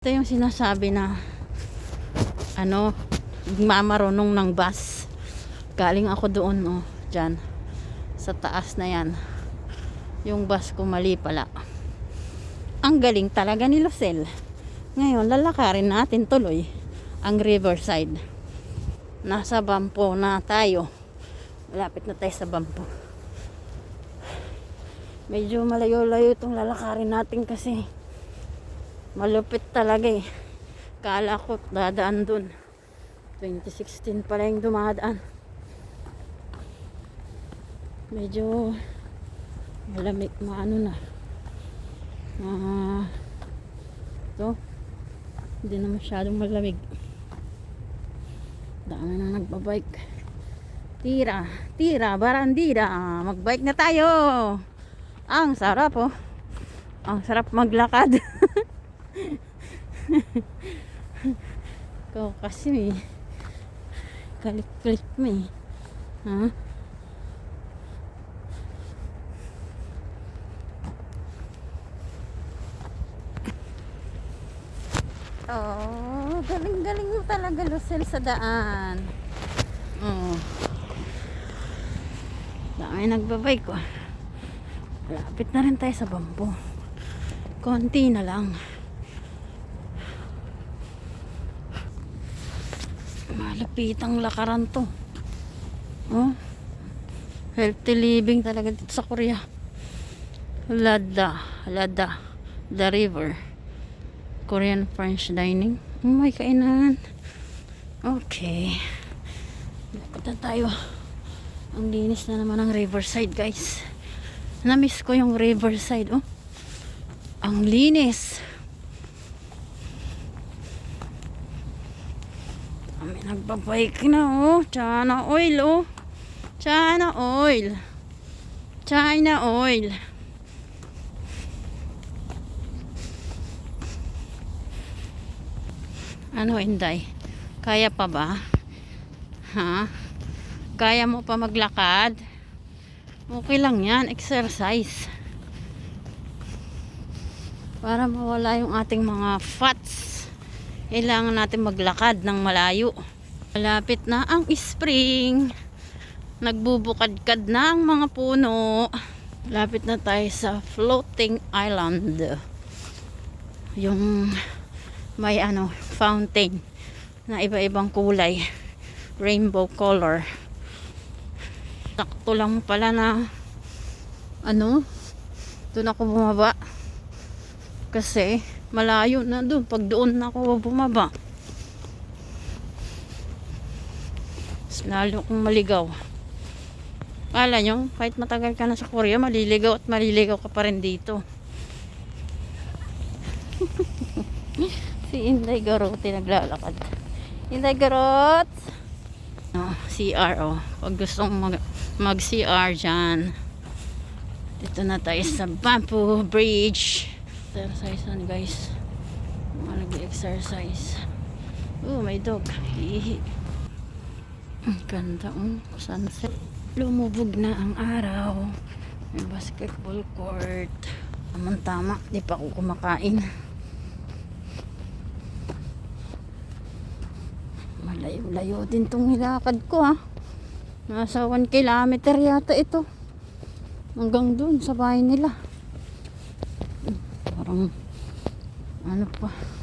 Ito yung sinasabi na ano, mamarunong ng bus. Galing ako doon, oh, dyan. Sa taas na yan. Yung bus ko mali pala. Ang galing talaga ni Lucel. Ngayon, lalakarin natin tuloy ang riverside. Nasa Bampo na tayo. Malapit na tayo sa Bampo. Medyo malayo-layo itong lalakarin natin kasi malupit talaga eh. Kala ko dadaan dun. 2016 pala yung dumadaan. Medyo malamig, maano na. Ah, ito. Hindi na masyadong malamig. Dami na nagbabike. Tira, tira, barandira. Magbike na tayo. Ang sarap oh. Ang sarap maglakad. Ikaw kasi eh. Kalik-kalik mo eh. Ha? Oh, galing-galing mo talaga Lucel sa daan. Oh. Dami nagbabike ko. Lapit na rin tayo sa bambo. Konti na lang. Malapitang lakaran to. Oh. Healthy living talaga dito sa Korea. Lada. Lada. The river. Korean French dining. Oh, may kainan. Okay. Na tayo. Ang linis na naman ng riverside guys. Na-miss ko yung riverside. Oh. Ang linis. Kami nagbabike na oh. China oil oh. China oil. China oil. Ano Inday? Kaya pa ba? Ha? Kaya mo pa maglakad? Okay lang yan. Exercise. Para mawala yung ating mga fats. Kailangan natin maglakad ng malayo. Malapit na ang spring. Nagbubukadkad na ang mga puno. Lapit na tayo sa floating island. Yung may ano, fountain na iba-ibang kulay. Rainbow color. Sakto lang pala na ano, doon ako bumaba. Kasi malayo na doon. Pag doon na ako bumaba. Mas lalo kong maligaw. Kala nyo, kahit matagal ka na sa Korea, maliligaw at maliligaw ka pa rin dito. si Inday Garot naglalakad. Inday Garot! Oh, CR oh. Pag gustong mag, mag CR dyan. Dito na tayo sa Bamboo Bridge. Exercise on guys. Mga nag-exercise. Oh, may dog. Hihi. Ang ganda oh. Sunset. Lumubog na ang araw. May basketball court. Tamang tama. Di pa ako kumakain. Malayo-layo din tong nilakad ko ha. Nasa 1 kilometer yata ito. Hanggang dun sa bahay nila. Parang ano pa.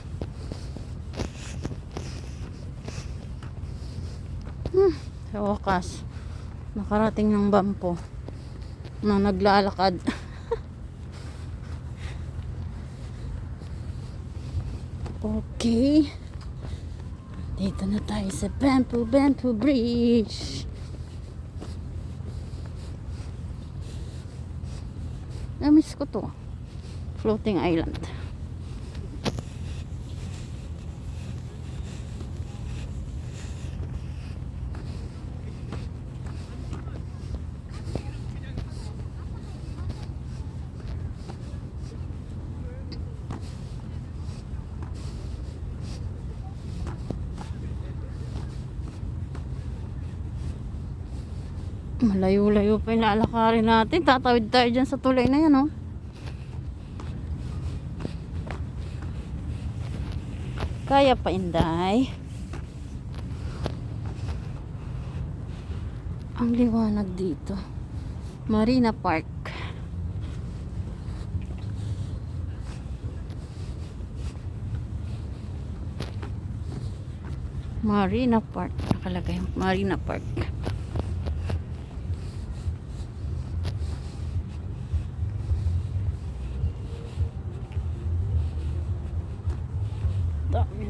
Sa wakas nakarating ng bampo na naglalakad. okay. Dito na tayo sa Bamboo Bamboo Bridge. Namiss ko to. Floating island. Malayo-layo pa yung lalakarin natin. Tatawid tayo dyan sa tulay na yan, oh. Kaya pa, Inday. Ang liwanag dito. Marina Park. Marina Park. Nakalagay. Marina Park. Dami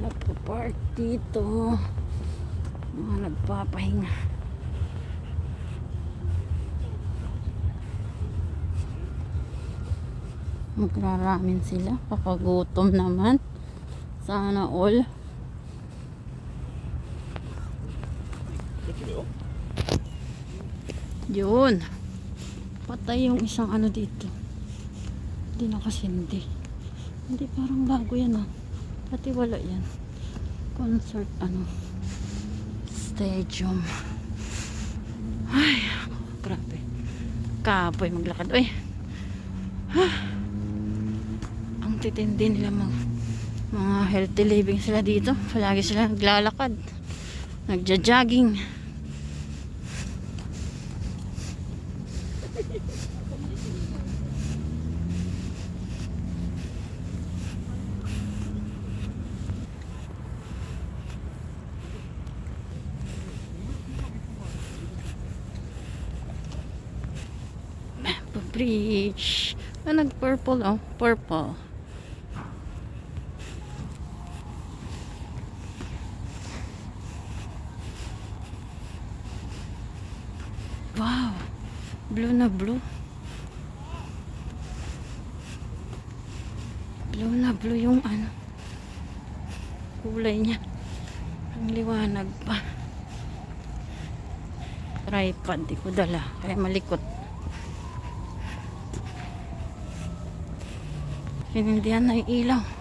nagpa-park dito. Mga nagpapahinga. Magraramin sila. Kakagutom naman. Sana all. Yun. Patay yung isang ano dito. Hindi nakasindi. Hindi parang bago yan ah. Pati wala yan. Concert ano. Stadium. Ay, grabe. Kapoy maglakad. Uy. Ah. Ang titindi nila mag mga healthy living sila dito. Palagi sila naglalakad. Nagja-jogging. Bridge. Ah, nag-purple oh. Purple. Wow. Blue na blue. Blue na blue yung ano. Kulay niya. Ang liwanag pa. Tripod. Di ko dala. Kaya malikot. Hinindihan na yung ilaw.